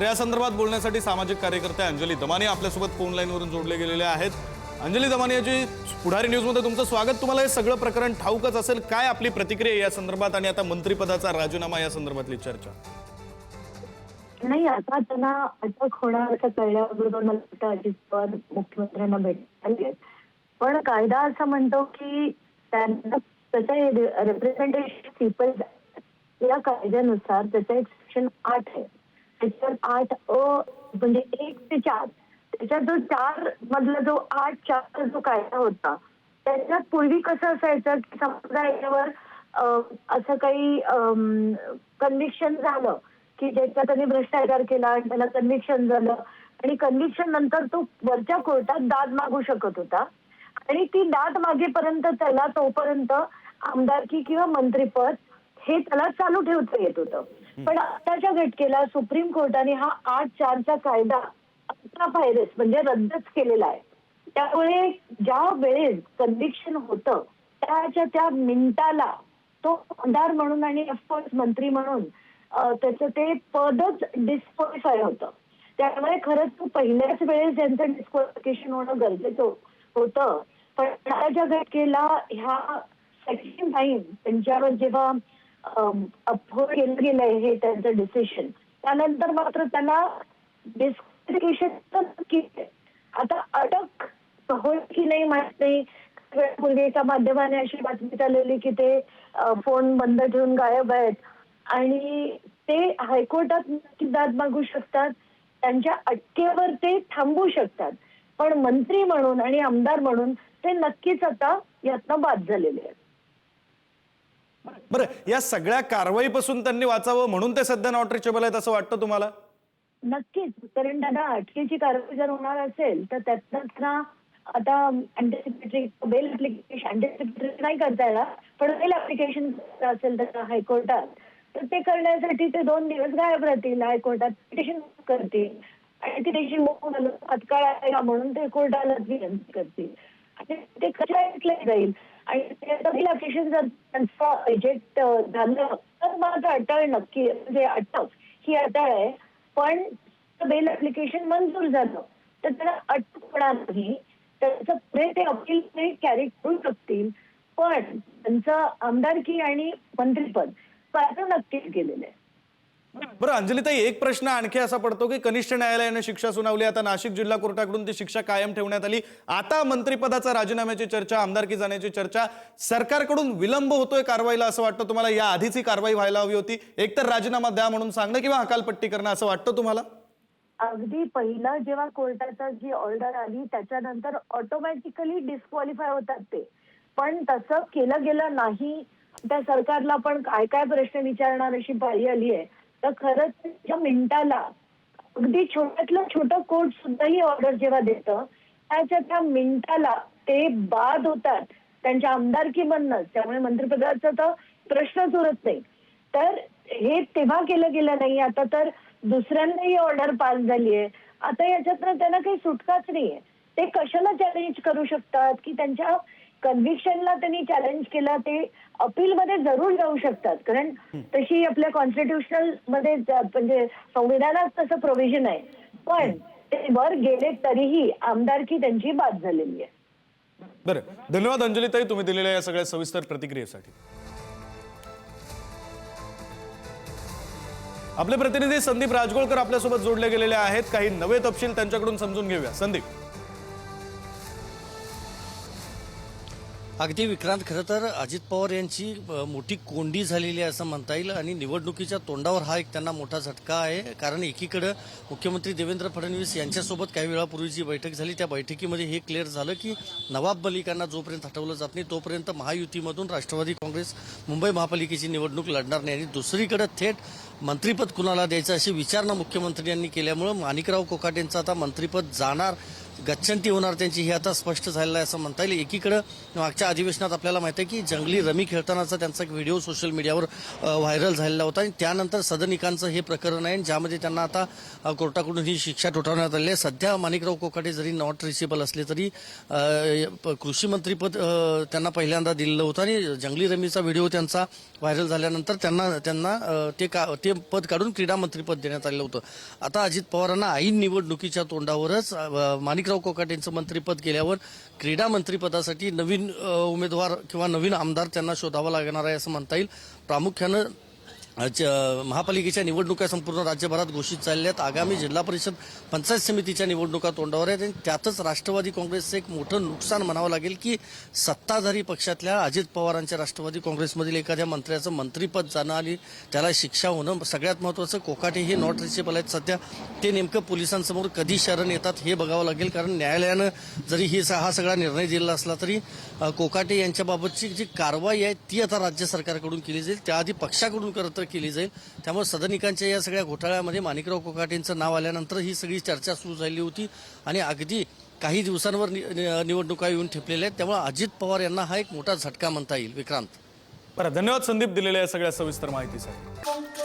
तर या संदर्भात बोलण्यासाठी सामाजिक कार्यकर्ते अंजली दमानी आपल्यासोबत फोन लाईनवरून जोडले गेलेले आहेत. अंजली दमानी याची पुढारी न्यूजमध्ये तुमचं स्वागत. तुम्हाला हे सगळं प्रकरण ठाऊकच असेल. काय आपली प्रतिक्रिया या संदर्भात आणि आता मंत्रिपदाचा राजीनामा या संदर्भातली चर्चा? नाही आता त्यांना अटक होणार असं कळल्याबरोबर मला वाटतं अजित पवार मुख्यमंत्र्यांना भेटले पण कायदा असं म्हणतो की त्यांना त्याचं रिप्रेझेंटेशन पीपल या कायद्यानुसार त्याचं एक सेक्शन आठ आहे. त्याच्यात आठ अ म्हणजे एक ते चार. त्याच्यात जो चार मधला जो आठ चार जो कायदा होता त्याच्यात पूर्वी कसं असायचं की समजा असं काही कन्व्हिक्शन झालं की ज्याच्यात त्यांनी भ्रष्टाचार केला आणि त्याला कन्व्हिक्शन झालं आणि कन्व्हिक्शन नंतर तो वरच्या कोर्टात दाद मागू शकत होता. आणि ती दाद मागेपर्यंत त्याला तोपर्यंत आमदारकी किंवा मंत्रीपद हे त्याला चालू ठेवता येत होतं. पण आताच्या घटकेला सुप्रीम कोर्टाने हा आठ चारचा कायदा अल्ट्रा म्हणजे रद्दच केलेला आहे. त्यामुळे ज्या वेळेस कन्व्हिक्शन होतं त्याच्या त्या मिनिटाला तो आमदार म्हणून आणि ऑफकोर्स मंत्री म्हणून त्याचं ते पदच डिस्क्वालिफाय होतं. त्यामुळे खरंच तो पहिल्याच वेळेस त्यांचं डिस्क्वालिफिकेशन होणं गरजेचं होतं. पण आताच्या घटकेला ह्या सेक्शन नाईन त्यांच्यावर जेव्हा अफोर्ड केलं गेलंय हे त्यांचं डिसिशन त्यानंतर मात्र त्यांना डिस्क्वालिफिकेशन आता अटक होईल की नाही माहीत नाही. पूर्वी एका माध्यमाने अशी बातमी चाललेली की ते फोन बंद ठेवून गायब आहेत. आणि ते हायकोर्टात नक्की दाद मागू शकतात. त्यांच्या अटकेवर ते थांबू शकतात. पण मंत्री म्हणून आणि आमदार म्हणून ते नक्कीच आता यातनं बाद झालेले आहेत. बरं या सगळ्या कारवाईपासून त्यांनी वाचावं म्हणून ते सध्या नॉट रिचेबल आहेत असं वाटतं तुम्हाला? नक्कीच. कारण दादा अटकेची कारवाई जर होणार असेल तर त्यातनं त्यांना आता अँटिसिपेटरी बेल ऍप्लिकेशन अँटिसिपेटरी नाही करता येणार पण बेल ऍप्लिकेशन असेल तर हायकोर्टात तर ते करण्यासाठी ते दोन दिवस गायब राहतील. हायकोर्टात पिटिशन करतील. आणि ती त्याची मोह आहे का म्हणून ते कोर्टाला विनंती करतील. आणि ते कशा ऐकले जाईल? आणि ते ऍप्लिकेशन जर त्यांचं रिजेक्ट झालं तर मात्र अटळ नक्की. म्हणजे अटक ही अटळ आहे. पण बेल ऍप्लिकेशन मंजूर झालं तर त्याला अटक होणार नाही. त्याचं पुढे ते अपील कॅरी करू शकतील. पण त्यांचं आमदारकी आणि मंत्रीपद नक्कीच गेलेलं आहे. बरं अंजलीताई एक प्रश्न आणखी असा पडतो की कनिष्ठ न्यायालयाने शिक्षा सुनावली आता नाशिक जिल्हा कोर्टाकडून ती शिक्षा कायम ठेवण्यात आली. आता मंत्रिपदाचा राजीनाम्याची चर्चा आमदारकी जाण्याची चर्चा सरकारकडून विलंब होतोय कारवाईला असं वाटतं तुम्हाला? या आधीची कारवाई व्हायला हवी होती. एकतर राजीनामा द्या म्हणून सांगणं किंवा हकालपट्टी करणं असं वाटतं तुम्हाला? अगदी पहिलं जेव्हा कोर्टाचा जी ऑर्डर आली त्याच्यानंतर ऑटोमॅटिकली डिस्क्वालिफाय होतात ते. पण तसं केलं गेलं नाही. त्या सरकारला पण काय काय प्रश्न विचारणार अशी पाळी आली आहे तर खरंच त्या मिनिटाला अगदी छोट्यातलं छोटं कोर्ट सुद्धा ही ऑर्डर जेव्हा देतं त्याच्या त्या मिनिटाला ते बाद होतात. त्यांच्या आमदारकी त्यामुळे मंत्रिपदाचा तर प्रश्नच उरत नाही. तर हे तेव्हा केलं गेलं नाही. आता तर दुसऱ्यांदा ही ऑर्डर पास झाली आहे. आता याच्यातनं त्यांना काही सुटकाच नाहीये. ते कशाला चॅलेंज करू शकतात? की त्यांच्या कन्व्हिक्शनला त्यांनी चॅलेंज केला ते अपील मध्ये जरूर जाऊ शकतात. कारण तशी आपल्या कॉन्स्टिट्युशनलमध्ये म्हणजे संविधानात तसं प्रोव्हिजन आहे. पण ते वर गेले तरीही आमदारकी त्यांची बाद झालेली आहे. बरं. धन्यवाद अंजलीताई तुम्ही दिलेल्या या सगळ्या सविस्तर प्रतिक्रियेसाठी. आपले प्रतिनिधी संदीप राजगोळकर आपल्यासोबत जोडले गेलेले आहेत. काही नवे तपशील त्यांच्याकडून समजून घेऊया. संदीप. अगदी विक्रांत खरं तर अजित पवार यांची मोठी कोंडी झालेली आहे असं म्हणता येईल आणि निवडणुकीच्या तोंडावर हा एक त्यांना मोठा झटका आहे. कारण एकीकडं मुख्यमंत्री देवेंद्र फडणवीस यांच्यासोबत काही वेळापूर्वी जी बैठक झाली त्या बैठकीमध्ये हे क्लिअर झालं की नवाब मलिकांना जोपर्यंत हटवलं जात नाही तोपर्यंत महायुतीमधून राष्ट्रवादी काँग्रेस मुंबई महापालिकेची निवडणूक लढणार नाही. आणि दुसरीकडे थेट मंत्रीपद कुणाला द्यायचं अशी विचारणा मुख्यमंत्र्यांनी केल्यामुळं माणिकराव कोकाटेंचं आता मंत्रीपद जाणार गच्छंती होणार त्यांची हे आता स्पष्ट झालेलं आहे असं म्हणता येईल. एकीकडं मागच्या अधिवेशनात आपल्याला माहिती आहे की जंगली रमी खेळतानाचा त्यांचा एक व्हिडिओ सोशल मीडियावर व्हायरल झालेला होता. आणि त्यानंतर सदनिकांचं हे प्रकरण आहे ज्यामध्ये त्यांना आता कोर्टाकडून ही शिक्षा ठोठावण्यात आली आहे. सध्या माणिकराव कोकाटे जरी नॉट रिचेबल असले तरी प- कृषी मंत्रीपद त्यांना पहिल्यांदा दिलेलं होतं. आणि जंगली रमीचा व्हिडिओ त्यांचा व्हायरल झाल्यानंतर त्यांना त्यांना ते का ते हे पद काढून क्रीडा मंत्रीपद देण्यात आलेलं होतं. आता अजित पवारांना ऐन निवडणुकीच्या तोंडावरच माणिकराव कोकाट यांचं मंत्रीपद गेल्यावर क्रीडा मंत्रीपदासाठी नवीन उमेदवार किंवा नवीन आमदार त्यांना शोधावा लागणार आहे असं म्हणता येईल. प्रामुख्यानं महापालिकेच्या निवडणुका संपूर्ण राज्यभरात घोषित झालेल्या आहेत. आगामी जिल्हा परिषद पंचायत समितीच्या निवडणुका तोंडावर आहेत. आणि त्यातच राष्ट्रवादी काँग्रेसचं एक मोठं नुकसान म्हणावं लागेल की सत्ताधारी पक्षातल्या अजित पवारांच्या राष्ट्रवादी काँग्रेसमधील एखाद्या मंत्र्याचं मंत्रीपद जाणं आणि त्याला शिक्षा होणं सगळ्यात महत्त्वाचं. कोकाटे हे नॉट रिचेबल आहेत सध्या. ते नेमकं पोलिसांसमोर कधी शरण येतात हे बघावं लागेल. कारण न्यायालयानं जरी ही हा सगळा निर्णय दिलेला असला तरी कोकाटे यांच्याबाबतची जी कारवाई आहे ती आता राज्य सरकारकडून केली जाईल. त्याआधी पक्षाकडून करत केली जाईल. त्यामुळे सदनिकांच्या या सगळ्या घोटाळ्यामध्ये माणिकराव कोकाटेंचं नाव आल्यानंतर ही सगळी चर्चा सुरू झाली होती आणि अगदी काही दिवसांवर निवडणुका येऊन ठेपलेल्या आहेत. त्यामुळे अजित पवार यांना हा एक मोठा झटका म्हणता येईल. विक्रांत. बरं धन्यवाद संदीप दिलेल्या या सगळ्या सविस्तर माहितीसाठी.